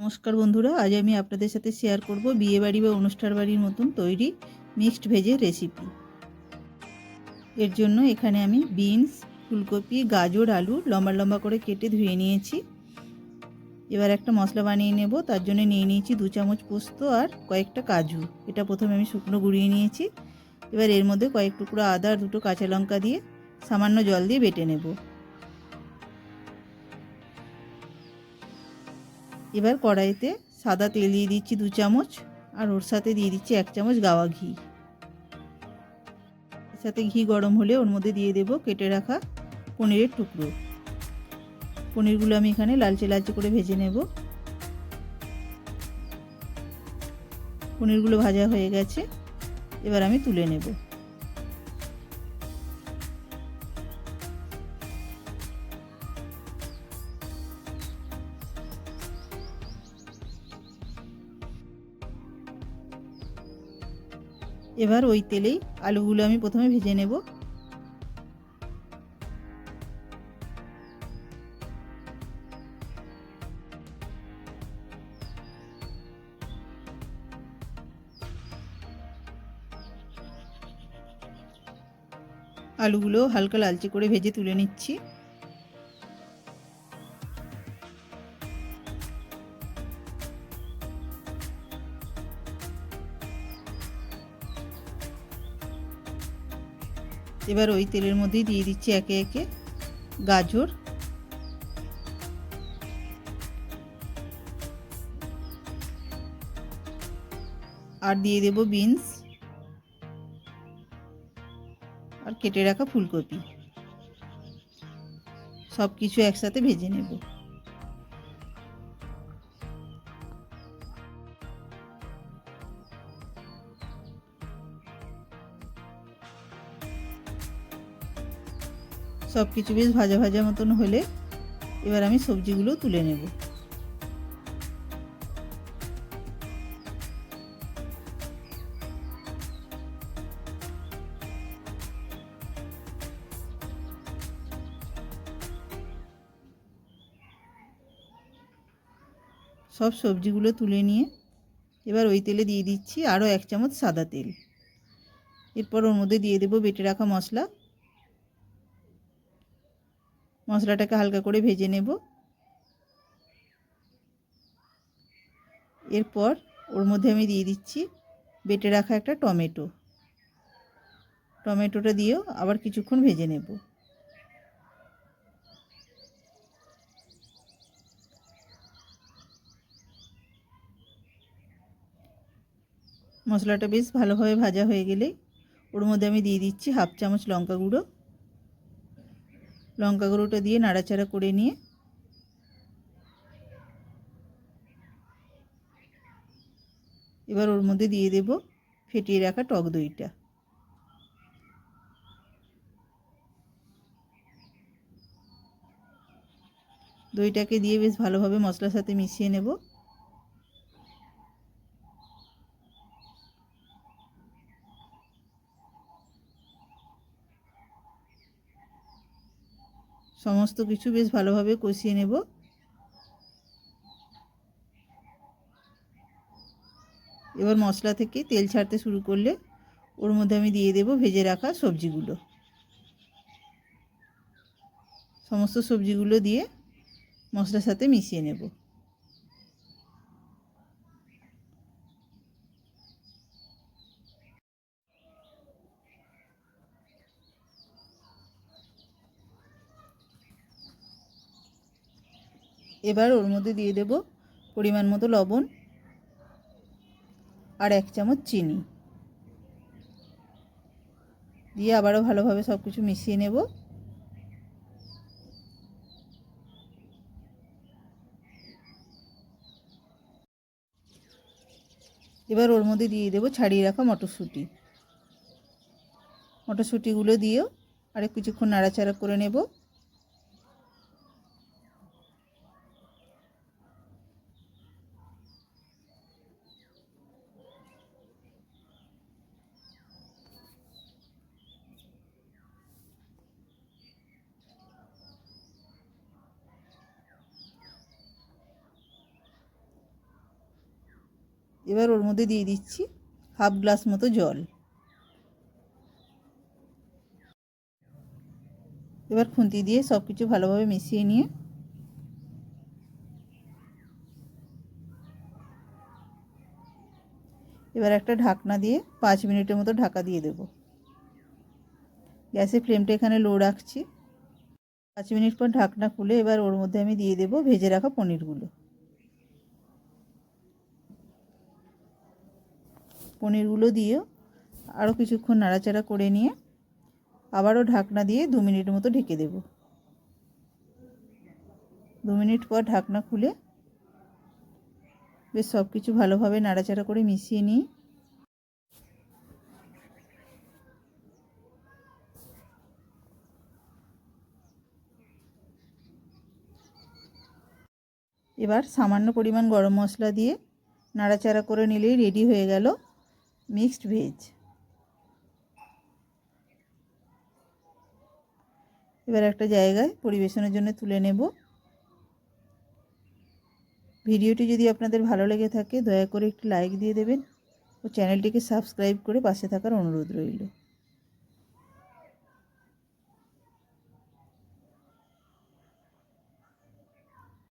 নমস্কার বন্ধুরা, আজ আমি আপনাদের সাথে শেয়ার করব বিয়ে বাড়ি বা অনুষ্ঠান বাড়ির মতন তৈরি মিক্সড ভেজের রেসিপি এর জন্য এখানে আমি বিনস ফুলকপি, গাজর, আলু লম্বা লম্বা করে কেটে ধুয়ে নিয়েছি। এবার একটা মশলা বানিয়ে নেব, তার জন্য নিয়ে নিয়েছি দু চামচ পোস্ত আর কয়েকটা কাজু। এটা প্রথমে আমি শুকনো গুঁড়িয়ে নিয়েছি। এবার এর মধ্যে কয়েক টুকরো আদা আর দুটো কাঁচা লঙ্কা দিয়ে সামান্য জল দিয়ে বেটে নেব। এবার কড়াইতে সাদা তেল দিয়ে দিচ্ছি দু চামচ আর ওর সাথে দিয়ে দিচ্ছি এক চামচ গাওয়া ঘি। এর সাথে ঘি গরম হলে ওর মধ্যে দিয়ে দেব কেটে রাখা পনিরের টুকরো। পনিরগুলো আমি এখানে লালচে লালচে করে ভেজে নেব। পনিরগুলো ভাজা হয়ে গেছে, এবার আমি তুলে নেব। এবার ওই তেলেই আলুগুলো আমি প্রথমে ভেজে নেব। আলুগুলো হালকা লালচে করে ভেজে তুলে নিচ্ছি। এবার ওই তেলের মধ্যেই দিয়ে দিচ্ছি একে একে গাজর। আর দিয়ে দেব বিনস। আর কেটে রাখা ফুলকপি। সব কিছু একসাথে ভেজে নেব। সব কিছু বেশ ভাজা ভাজা মতন হলে এবার আমি সবজিগুলো তুলে নেব। সব সবজিগুলো তুলে নিয়ে এবার ওই তেলে দিয়ে দিচ্ছি আরও এক চামচ সাদা তেল। এরপর ওর মধ্যে দিয়ে দেবো বেটে রাখা মশলা। মশলাটাকে হালকা করে ভেজে নেব। এরপর ওর মধ্যে আমি দিয়ে দিচ্ছি বেটে রাখা একটা টমেটো। টমেটোটা দিয়েও আবার কিছুক্ষণ ভেজে নেব। মশলাটা বেশ ভালোভাবে ভাজা হয়ে গেলে ওর মধ্যে আমি দিয়ে দিচ্ছি হাফ চামচ লঙ্কা গুঁড়ো। লঙ্কা গুঁড়োটা দিয়ে নাড়াচাড়া করে নিয়ে এবার ওর মধ্যে দিয়ে দেব ফেটিয়ে রাখা টক দইটা। দইটাকে দিয়ে বেশ ভালোভাবে মশলার সাথে মিশিয়ে নেব। সমস্ত কিছু বেশ ভালোভাবে কষিয়ে নেব। এবার মশলা থেকে তেল ছাড়তে শুরু করলে ওর মধ্যে আমি দিয়ে দেব ভেজে রাখা সবজিগুলো। সমস্ত সবজিগুলো দিয়ে মশলার সাথে মিশিয়ে নেব। এবার ওর মধ্যে দিয়ে দেব পরিমাণ মতো লবণ আর এক চামচ চিনি। দিয়ে আবারও ভালোভাবে সব কিছু মিশিয়ে নেব। এবার ওর মধ্যে দিয়ে দেবো ছাড়িয়ে রাখা মটরশুঁটি। মটরশুঁটিগুলো দিয়েও আরেক কিছুক্ষণ নাড়াচাড়া করে নেব। এবার ওর মধ্যে দিয়ে দিচ্ছি হাফ গ্লাস মতো জল। এবার খুন্তি দিয়ে সব কিছু ভালোভাবে মিশিয়ে নিয়ে এবার একটা ঢাকনা দিয়ে পাঁচ মিনিটের মতো ঢাকা দিয়ে দেব। গ্যাসের ফ্লেমটা এখানে লো রাখছি। পাঁচ মিনিট পর ঢাকনা খুলে এবার ওর মধ্যে আমি দিয়ে দেব ভেজে রাখা পনিরগুলো। পনিরগুলো দিয়ে আরও কিছুক্ষণ নাড়াচাড়া করে নিয়ে আবারও ঢাকনা দিয়ে দু মিনিট মতো ঢেকে দেব। দু মিনিট পর ঢাকনা খুলে বেশ সব কিছু ভালোভাবে নাড়াচাড়া করে মিশিয়ে নিই। এবার সামান্য পরিমাণ গরম মশলা দিয়ে নাড়াচাড়া করে নিলেই রেডি হয়ে গেল মিক্সড ভেজ। এবার একটা জায়গায় পরিবেশনের জন্য তুলে নেব। ভিডিওটি যদি আপনাদের ভালো লেগে থাকে, দয়া করে একটি লাইক দিয়ে দেবেন ও চ্যানেলটিকে সাবস্ক্রাইব করে পাশে থাকার অনুরোধ রইল।